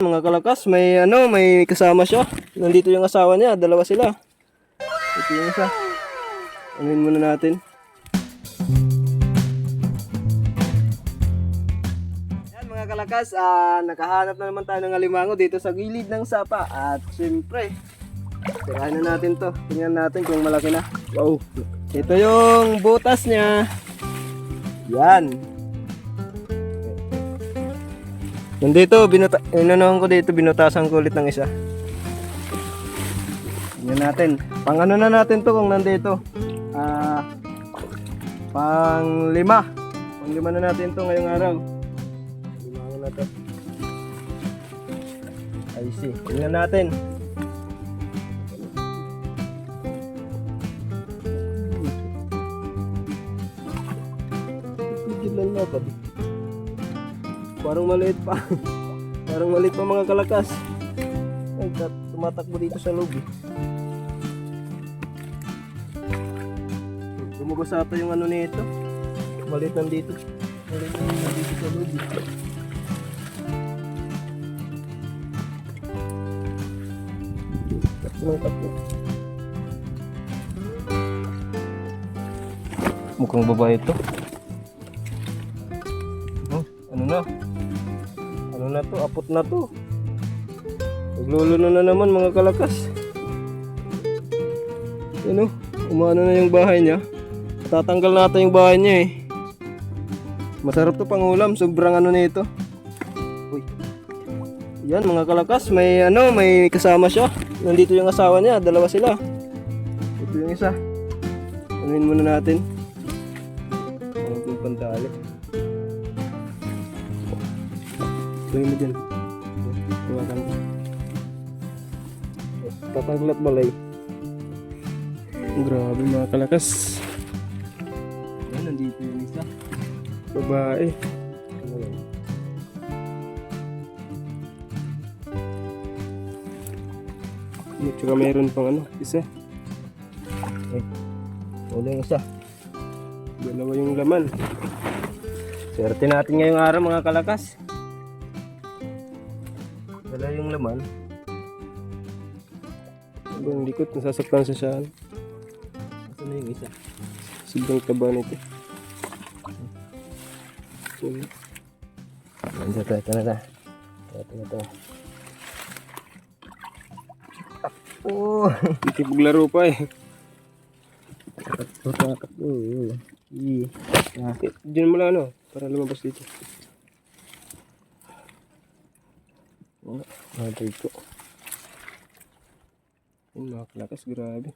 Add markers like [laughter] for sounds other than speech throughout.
Mga kalakas, may ano, may kasama siya. Nandito yung asawa niya, dalawa sila. Ito yung isa. Anuin muna natin. Yan mga kalakas, ah, nakahanap na naman tayo ng alimango dito sa gilid ng sapa. At siyempre, tirahin na natin to. Tingnan natin kung malaki na. Wow. Ito yung butas niya. Yan. Nandito, binuta inanohan ko dito, binutasan ko ulit ng isa. Tingnan natin. Pang ano na natin to kung nandito. Ah, pang lima. Pang lima na natin to ngayong araw. Lima na to. I see. Tingnan natin. Tigil lang dapat. Parang maliit pa. [laughs] Parang maliit pa mga kalakas. Ay, tumatakbo dito sa loob eh. Lumabas ata yung ano nito. Maliit nandito. Maliit na nandito sa loob eh. Ng tatlo. Mukhang babae ito. Apot na to. Nagluluno na naman mga kalakas. Ano? Umano na yung bahay niya. Tatanggal natin yung bahay niya eh. Masarap to pang ulam. Sobrang ano nito. Uy. Yan mga kalakas. May ano, may kasama siya. Nandito yung asawa niya. Dalawa sila. Ito yung isa. Anuhin muna natin. Yung pantali. Tuloy mo dyan. Tuwakan ko. Tatanggal at balay. Grabe mga kalakas. Yan, nandito yung isa. Babae. At saka mayroon pang ano, isa. Eh, wala yung isa. Dalawa yung laman. Swerte natin ngayong araw mga kalakas. Dala yung laman. Sobrang likot, nasasaktan sa siya. Ito na yung isa. Sobrang taba nito. So, Ayan, ito, ito na na. Ito na ito. Oh, [laughs] ikipaglaro pa eh. Oh, i. Ah, diyan mo lang ano, para lumabas dito. Oh, ah, dito. Yung mga kalakas, grabe.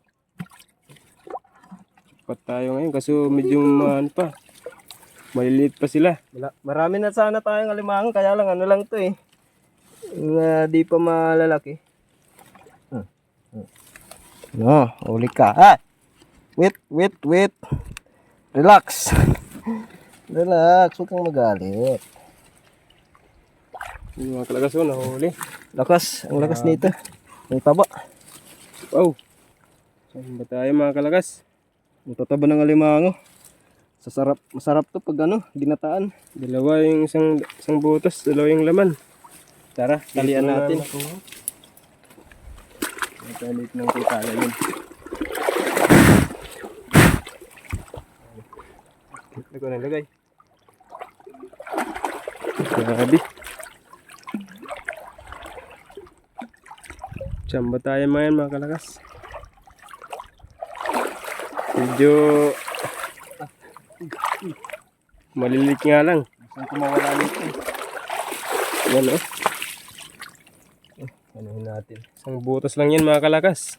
Sapat tayo ngayon kasi medyo ano pa. Maliliit pa sila. Marami na sana tayong alimango kaya lang ano lang to eh. Yung, ah, di pa malalaki. Hmm. Hmm. No, uli ka. Ah! Wait, wait, wait. Relax. [laughs] Relax, huwag kang magalit. Yung mga kalakas ko, nahuli. Lakas, ang lakas nito. Ang taba. Wow. Saan ba tayo mga kalakas? Ang tataba ng alimango. Sasarap, masarap to pag ano, ginataan. Dalawa yung isang, isang butas, dalawa yung laman. Tara, talian natin. Ulit ng kutala yun. Ito ko nalagay. Grabe. Chamba tayo mga yan mga kalakas. Medyo malilit nga lang. Saan ko mawala nito? Yan oh. Oh, Anuhin natin. Isang butas lang yan mga kalakas.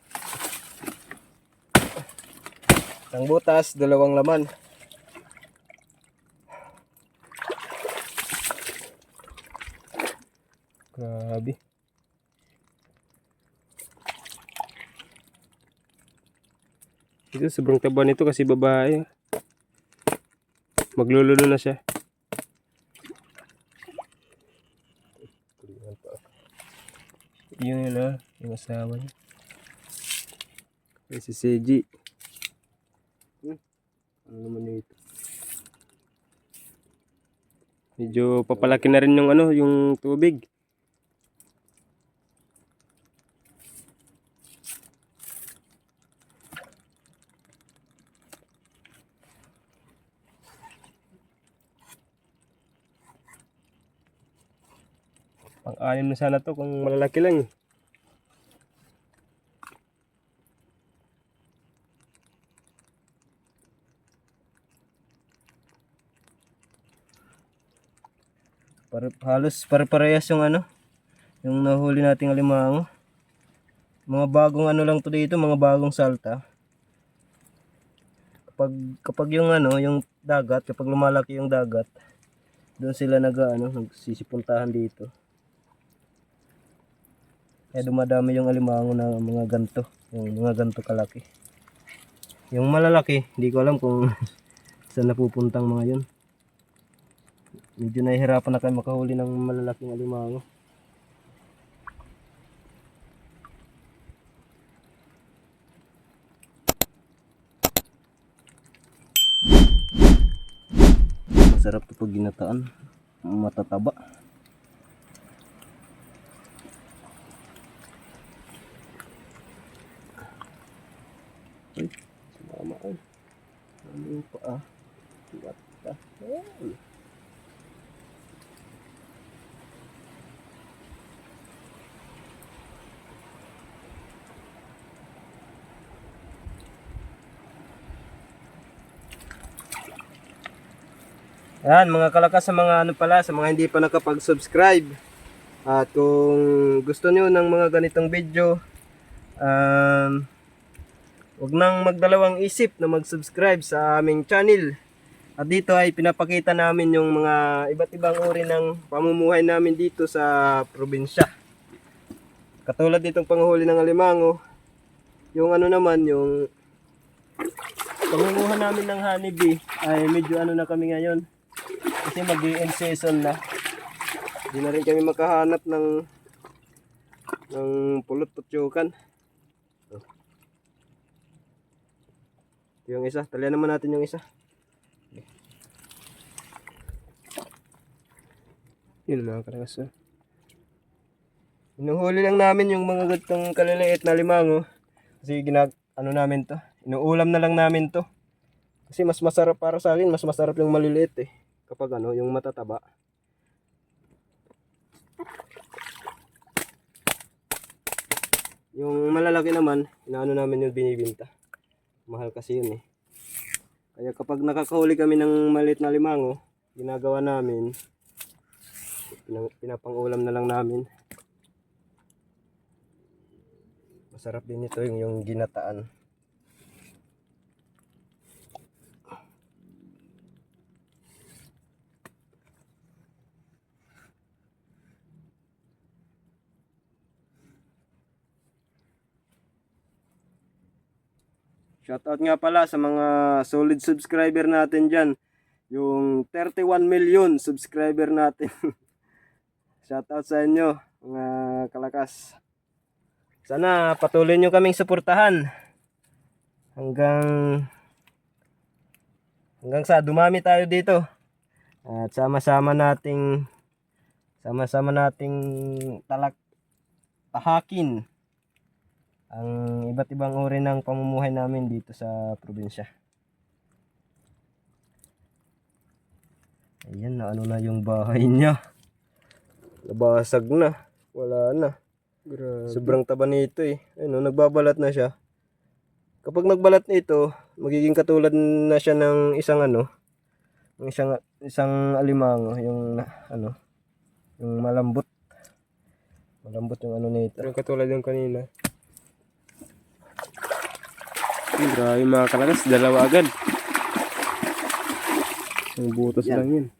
Isang butas, dalawang laman. Grabe. Ito sobrang taba nito kasi babae. Maglululo na siya. Yun yun ah, yung asawa niya. Ay, si Seji. Hmm. Ano naman ito? Medyo papalaki na rin yung ano, yung tubig. Pang-anim na sana to kung malalaki lang eh. Pare, halos pare-parehas yung ano, yung nahuli nating alimango. Mga bagong ano lang to dito, mga bagong salta. Kapag kapag yung ano, yung dagat, kapag lumalaki yung dagat, doon sila nag ano, nagsisipuntahan dito. Kaya dumadami yung alimango na mga ganto, yung mga ganto kalaki. Yung malalaki, hindi ko alam kung [laughs] saan napupuntang mga yun. Medyo nahihirapan na kayo makahuli ng malalaking alimango. Masarap to pag ginataan. Matataba. Ay, sumama ay. Ano yung paa? What the hell? Yan, mga kalakas sa mga ano pala, sa mga hindi pa nakapag-subscribe. At kung gusto niyo ng mga ganitong video, um, huwag nang magdalawang isip na mag-subscribe sa aming channel. At dito ay pinapakita namin yung mga iba't ibang uri ng pamumuhay namin dito sa probinsya. Katulad ditong panghuli ng alimango, yung ano naman, yung pangunguha namin ng honeybee ay medyo ano na kami ngayon. Kasi mag end season na. Hindi na rin kami makahanap ng ng pulot putyukan. Oh. Ito Yung isa, talian naman natin yung isa. Yun mga kalakas. oh. Inuhuli lang namin yung mga gatong kaliliit na limango. Kasi ginag ano namin to. Inuulam na lang namin to. Kasi mas masarap para sa akin, mas masarap yung maliliit eh. Kapag ano, yung matataba. Yung malalaki naman, inaano namin yung binibinta. Mahal kasi yun eh. Kaya kapag nakakahuli kami ng maliit na limango, ginagawa namin, pinapangulam na lang namin. Masarap din ito yung, yung ginataan. Shoutout nga pala sa mga solid subscriber natin dyan. Yung 31 million subscriber natin. [laughs] Shoutout sa inyo, mga kalakas. Sana patuloy nyo kaming suportahan. Hanggang hanggang sa dumami tayo dito. At sama-sama nating sama-sama nating talak tahakin ang iba't ibang uri ng pamumuhay namin dito sa probinsya. Ayan na ano na yung bahay niya. Nabasag na. Wala na. Grabe. Sobrang taba nito eh. Ayun, oh, nagbabalat na siya. Kapag nagbalat nito, magiging katulad na siya ng isang ano, ng isang isang alimango, yung ano, yung malambot. Malambot yung ano nito. Pero katulad yung kanina. Ay, grabe mga kalakas. Dalawa agad. Ang butas lang yun.